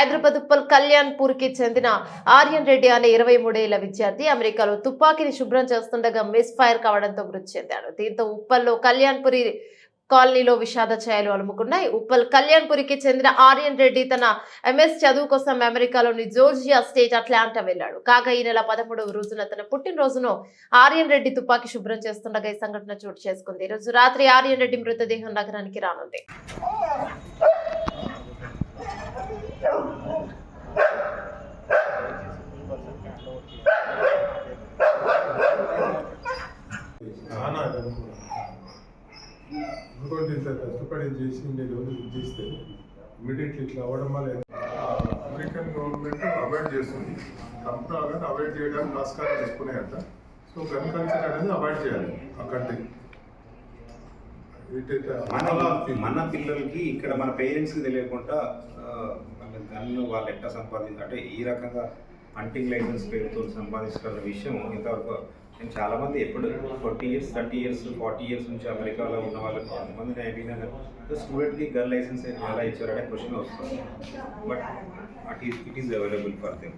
హైదరాబాద్ ఉప్పల్ కళ్యాణ్పూర్కి చెందిన ఆర్యన్ రెడ్డి అనే ఇరవై మూడేళ్ళ విద్యార్థి అమెరికాలో తుపాకీని శుభ్రం చేస్తుండగా మిస్ ఫైర్ కావడంతో మృతి చెందాడు. దీంతో ఉప్పల్లో కళ్యాణ్పురి కాలనీలో విషాద ఛాయలు అలుముకున్నాయి. ఉప్పల్ కళ్యాణ్పురికి చెందిన ఆర్యన్ రెడ్డి తన ఎంఎస్ చదువు కోసం అమెరికాలోని జోర్జియా స్టేట్ అట్లాంటా వెళ్ళాడు. కాగా ఈ నెల పదమూడవ రోజున తన పుట్టినరోజును ఆర్యన్ రెడ్డి తుపాకీ శుభ్రం చేస్తుండగా ఈ సంఘటన చోటు చేసుకుంది. ఈ రోజు రాత్రి ఆర్యన్ రెడ్డి మృతదేహం నగరానికి రానుంది. అది అనుకున్నాను ఇంకోటి ఇంత కష్టపడి చేసి నేను రోజులు చేస్తే ఇమీడియట్లీ ఇట్లా అవ్వడం వల్ల అమెరికన్ గవర్నమెంట్ అవాయిడ్ చేస్తుంది కంపెనీ అవాయిడ్ చేయడానికి ఆస్కారం తీసుకున్నాయంట సో గన్ కల్చర్ అనేది అవాయిడ్ చేయాలి ఆ కంట్రీ మన మన పిల్లలకి ఇక్కడ మన పేరెంట్స్కి తెలియకుండా ఆ, వాళ్ళ గన్ను వాళ్ళు ఎట్లా సంపాదించారు? అంటే ఈ రకంగా హంటింగ్ లైసెన్స్ పేరుతో సంపాదిస్తున్న విషయం ఇంతవరకు నేను చాలా మంది ఎప్పుడు forty years thirty years forty years నుంచి అమెరికాలో ఉన్న వాళ్ళకి కొంతమంది నేను అడిగినా స్టూడెంట్కి గన్ లైసెన్స్ ఎలా ఇచ్చారనే క్వశ్చన్ వస్తుంది. But it is it is available for them